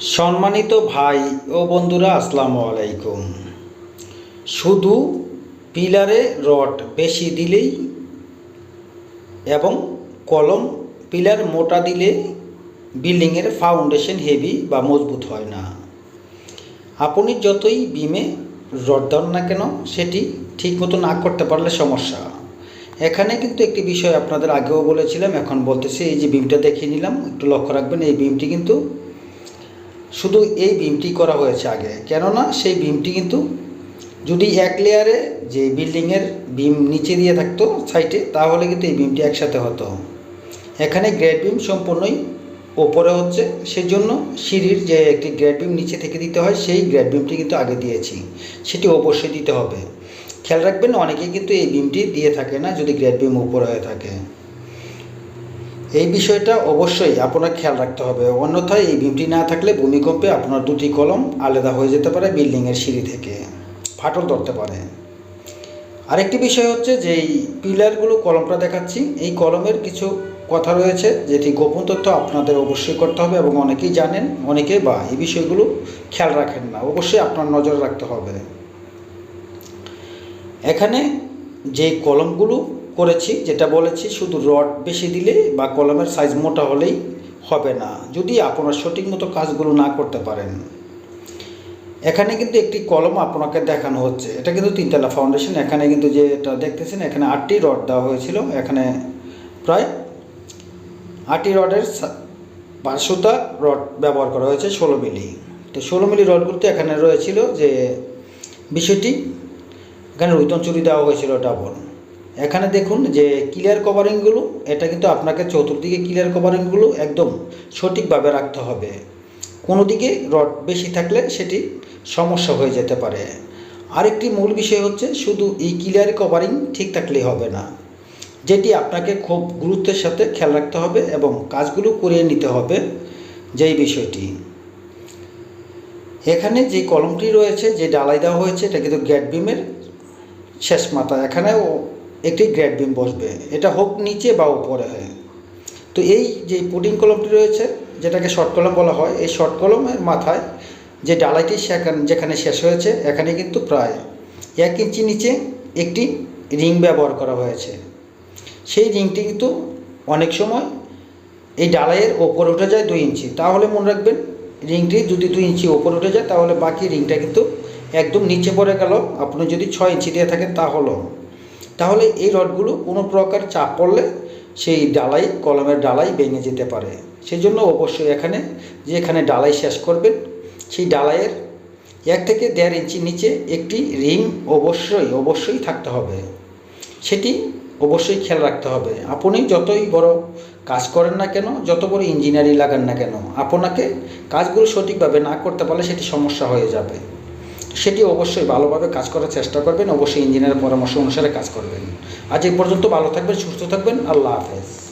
সম্মানিত ভাই ও বন্ধুরা, আসসালামু আলাইকুম। শুধু পিলারে রড বেশি দিলেই এবং কলম পিলার মোটা দিলে বিল্ডিংয়ের ফাউন্ডেশন হেভি বা মজবুত হয় না। আপনি যতই বিমে রড দেন না কেন, সেটি ঠিক মতো না করতে পারলে সমস্যা। এখানে কিন্তু একটি বিষয় আপনাদের আগেও বলেছিলাম, এখন বলতেছি, এই যে বিমটা দেখিয়ে নিলাম, একটু লক্ষ্য রাখবেন, এই বিমটি কিন্তু শুধু এই বিমটি করা হয়েছে আগে, কেননা সেই বিমটি কিন্তু যদি এক লেয়ারে যে বিল্ডিংয়ের বিম নিচে দিয়ে থাকতো সাইডে তাহলে কিন্তু এই বিমটি একসাথে হতো। এখানে গ্রেড বিম সম্পূর্ণই ওপরে হচ্ছে, সেজন্য সিঁড়ির যে একটি গ্রেড বিম নিচে থেকে দিতে হয়, সেই গ্রেড বিমটি কিন্তু আগে দিয়েছি, সেটি অবশ্যই দিতে হবে। খেয়াল রাখবেন, অনেকেই কিন্তু এই বিমটি দিয়ে থাকে না, যদি গ্রেড বিম উপরে হয়ে থাকে। এই বিষয়টা অবশ্যই আপনার খেয়াল রাখতে হবে। অন্যথায় এই বিমটি না থাকলে ভূমিকম্পে আপনার দুটি কলম আলাদা হয়ে যেতে পারে বিল্ডিংয়ের সিঁড়ি থেকে। ফাটল ধরতে পারে। আরেকটি বিষয় হচ্ছে যে এই পিলারগুলো কলমটা দেখাচ্ছি। এই কলমের কিছু কথা রয়েছে যেটি গোপন তথ্য আপনাদের অবশ্যই করতে হবে এবং অনেকেই জানেন অনেকে বা এই বিষয়গুলো খেয়াল রাখেন না। অবশ্যই আপনার নজর রাখতে হবে। এখানে যে কলমগুলো করেছি, যেটা বলেছি, শুধু রড বেশি দিলে বা কলমের সাইজ মোটা হলেই হবে না, যদি আপনার সঠিক মতো কাজগুলো না করতে পারেন। এখানে কিন্তু একটি কলম আপনাকে দেখানো হচ্ছে। এটা কিন্তু তিনতলা ফাউন্ডেশন এখানে কিন্তু যে এটা দেখতেছেন, এখানে আটটি রড দেওয়া হয়েছিল, এখানে প্রায় আটটি রডের পাঁচশোটা রড ব্যবহার করা হয়েছে, ষোলো মিলি। তো ষোলো মিলি রডগুলোতে এখানে রয়েছিল যে বিষয়টি, এখানে রুইতন চুরি দেওয়া হয়েছিল ডাবল এখানে দেখুন যে ক্লিয়ার কভারিংগুলো এটা কিন্তু আপনাকে চতুর্দিকে ক্লিয়ার কভারিংগুলো একদম সঠিকভাবে রাখতে হবে। কোনো দিকে রড বেশি থাকলে সেটি সমস্যা হয়ে যেতে পারে। আরেকটি মূল বিষয় হচ্ছে শুধু এই ক্লিয়ার কভারিং ঠিক থাকলেই হবে না, যেটি আপনাকে খুব গুরুত্বের সাথে খেয়াল রাখতে হবে এবং কাজগুলো করিয়ে নিতে হবে যেই বিষয়টি। এখানে যে কলমটি রয়েছে, যে ডালাই দেওয়া হয়েছে, এটা কিন্তু গ্যাট বিমের শেষ মাথা। এখানেও একটি গ্রেড বিম বসবে। এটা হোক নিচে বা উপরে হয়। তো এই যে পুডিং কলমটি রয়েছে, যেটাকে শর্ট কলম বলা হয়, এই শর্ট কলমের মাথায় যে ডালাইটি সেখানে যেখানে শেষ হয়েছে, এখানে কিন্তু প্রায় এক ইঞ্চি নিচে একটি রিং ব্যবহার করা হয়েছে। সেই রিংটি কিন্তু অনেক সময় এই ডালাইয়ের ওপরে উঠে যায় দুই ইঞ্চি। তাহলে মনে রাখবেন, রিংটি যদি দুই ইঞ্চি ওপর উঠে যায়, তাহলে বাকি রিংটা কিন্তু একদম নিচে পড়ে গেল। আপনি যদি ছয় ইঞ্চি দিয়ে থাকেন তাহলেও তাহলে এই রডগুলো কোনো প্রকার চাপ পড়লে সেই ডালাই, কলমের ডালাই ভেঙে যেতে পারে। সেই জন্য অবশ্যই এখানে যে এখানে ডালাই শেষ করবেন, সেই ডালাইয়ের এক থেকে দেড় ইঞ্চি নিচে একটি রিং অবশ্যই অবশ্যই থাকতে হবে। সেটি অবশ্যই খেয়াল রাখতে হবে। আপনি যতই বড় কাজ করেন না কেন, যত বড় ইঞ্জিনিয়ারিং লাগান না কেন, আপনাকে কাজগুলো সঠিকভাবে না করতে পারলে সেটি সমস্যা হয়ে যাবে। সেটি অবশ্যই ভালোভাবে কাজ করার চেষ্টা করবেন। অবশ্যই ইঞ্জিনিয়ারের পরামর্শ অনুসারে কাজ করবেন। আজ এই পর্যন্ত ভালো থাকবেন, সুস্থ থাকবেন। আল্লাহ হাফেজ।